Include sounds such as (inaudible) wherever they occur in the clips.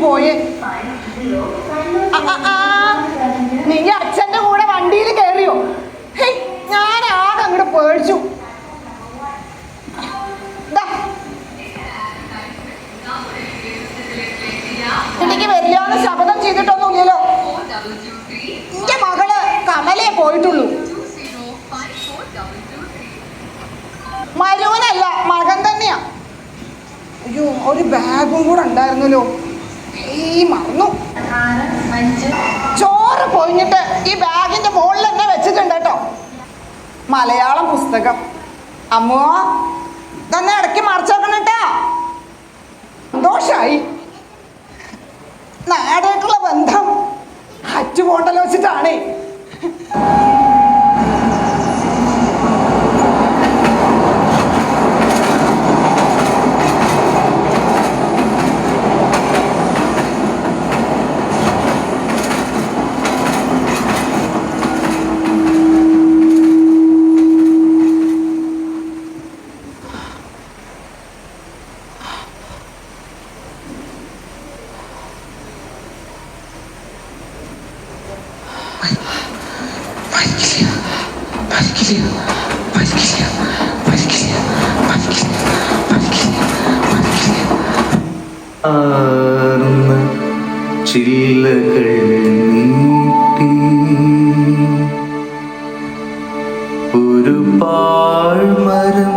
പോയേ. ആ, ആ, ആ. നീ അച്ഛന്റെ കൂടെ വണ്ടിയിൽ കയറിയോ ഞാൻ ആകെ അങ്ങോട്ട് പേടിച്ചു. എനിക്ക് വരില്ലാന്ന് ശപഥം ചെയ്തിട്ടൊന്നുമില്ലല്ലോ. എന്റെ മകൾ കമലേ പോയിട്ടുള്ളൂ. മരുവനല്ല മകൻ തന്നെയാ. അയ്യോ ഒരു ബാഗും കൂടെ ഉണ്ടായിരുന്നല്ലോ. മറന്നു. ചോറ് പൊഴിഞ്ഞിട്ട് ഈ ബാഗിന്റെ മുകളിൽ തന്നെ വെച്ചിട്ടുണ്ട് കേട്ടോ. മലയാളം പുസ്തകം. അമ്മോ ആർന്ന ചില്ലകൾ നീട്ടി. ഒരു പാഴ്മരം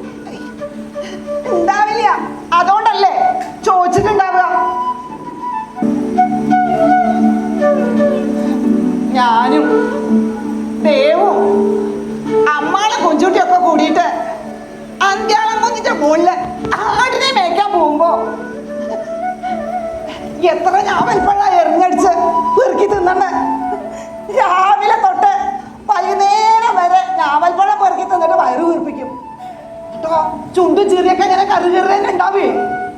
മുകളിൽ ആടിനെ മേയ്ക്കാൻ പോകുമ്പോ എത്ര ഞാവൽപ്പഴ എറിഞ്ഞടിച്ച് പെറുക്കി തിന്നണ. രാവിലെ തൊട്ട് വൈകുന്നേരം വരെ ഞാവൽപ്പഴം പെറുക്കി തിന്നിട്ട് വയറ് വീർപ്പിക്കും. കേട്ടോ ചുണ്ടും ചിറിയൊക്കെ ഇങ്ങനെ കറി കറി തന്നെ ഉണ്ടാവേ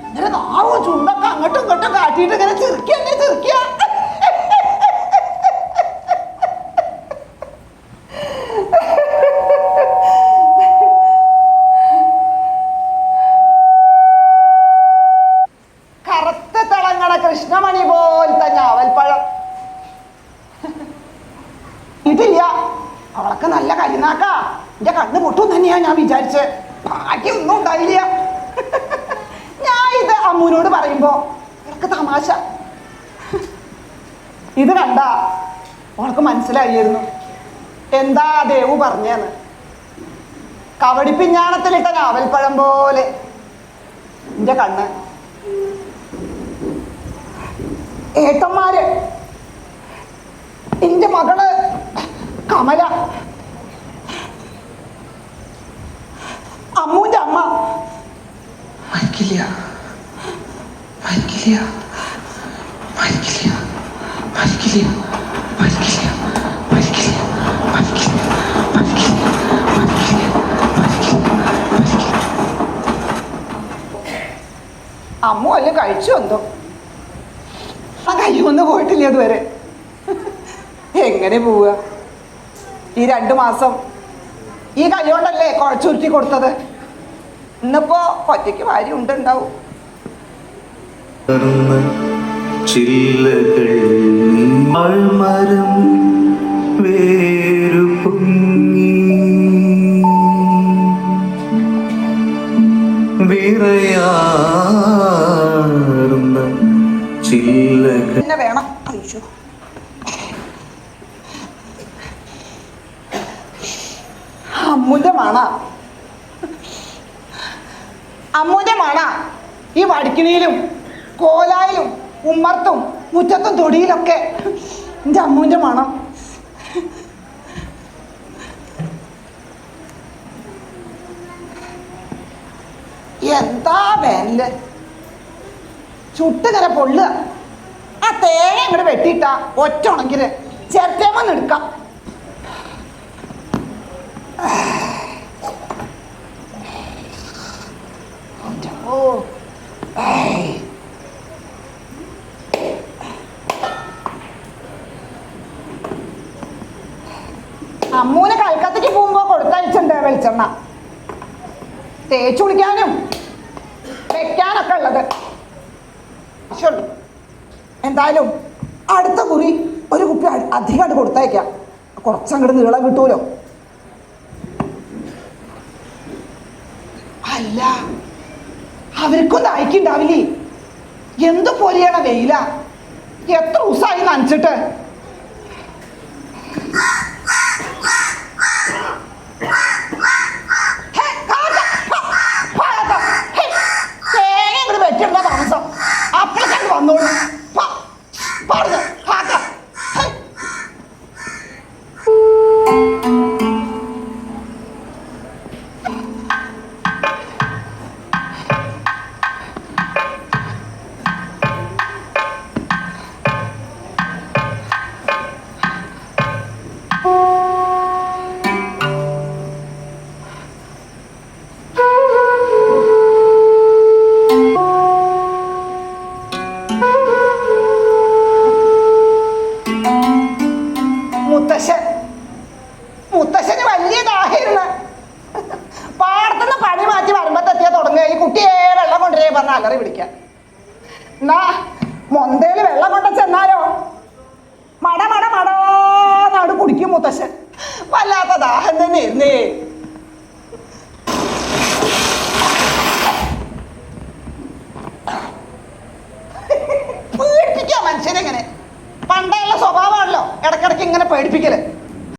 ഇങ്ങനെ നാവും ചുണ്ടൊക്കെ അങ്ങോട്ടും ഇങ്ങോട്ടും കാട്ടിയിട്ട് ഇങ്ങനെ ചിരിക്കുക തന്നെ ഭാഗ്യമൊന്നും ഉണ്ടായില്ല. (laughs) ഞാൻ ഇത് അമ്മുവിനോട് പറയുമ്പോ എനിക്ക് തമാശ. ഇത് കണ്ട അവൾക്ക് മനസ്സിലായിരുന്നു എന്താ ദേവു പറഞ്ഞെന്ന്. കവടിപ്പിഞ്ഞാണത്തിലിട്ട രാവൽപ്പഴം പോലെ. എന്റെ കണ്ണ്. ഏട്ടന്മാര് എന്റെ മകൾ കമല അമ്മൂന്റെ അമ്മ മരിക്കില്ല. മരിക്കില്ല. മരിക്കില്ല. മരിക്കില്ല. മരിക്കില്ല. അമ്മ അല്ല കഴിച്ചു എന്തോ? ആ കയ്യൊന്നും പോയിട്ടില്ല ഇതുവരെ. എങ്ങനെ പോവുക? ഈ രണ്ടു മാസം ഈ കൈ കൊണ്ടല്ലേ കുഴച്ചുരുട്ടി കൊടുത്തത്? ഇന്നിപ്പോ ഒറ്റയ്ക്ക് ഭാര്യ ഉണ്ടാവും ചില്ലകൾ ചില്ലകൾ വേണം. അമ്മുന്റെ മണ അമ്മൂന്റെ മണ ഈ വടിക്കിണിയിലും കോലായിലും ഉമ്മർത്തും മുറ്റത്തും തൊടിയിലൊക്കെ എന്റെ അമ്മൂന്റെ മണം എന്താ വേനൽ? ചുട്ടുകര പൊള്ളുക. ആ തേങ്ങ ഇങ്ങോട്ട് വെട്ടിയിട്ടാ ഒറ്റ ഉണങ്ങിൽ ചിരട്ടേമെന്ന് എടുക്കാം. വെളിച്ചെണ്ണ തേച്ചു കുളിക്കാനും വെക്കാനൊക്കെ ഉള്ളത്. എന്തായാലും അടുത്ത കുറി ഒരു കുപ്പി അധികമായിട്ട് കൊടുത്തയക്കാം. കുറച്ചങ്ങോട്ട് നീളം കിട്ടൂലോ? അല്ല. അവർക്കൊന്നും അയക്കുണ്ടാവില്ലേ? എന്ത് പോലെയാണ് വെയില? എത്ര ദിവസമായി നനച്ചിട്ട്? വലിയ പാടത്തുനിന്ന് പണി മാറ്റി വരുമ്പത്തെത്തിയ തുടങ്ങുക. ഈ കുട്ടിയെ വെള്ളം കൊണ്ടുവരേ പറഞ്ഞ അലറി വിളിക്കാൻ എന്നാ മൊന്തയിൽ വെള്ളം കൊണ്ട ചെന്നാലോ? മട മട മടാന്നാണ് കുടിക്കും മുത്തശ്ശൻ. വല്ലാത്ത ദാഹം തന്നെ ഇരുന്നേ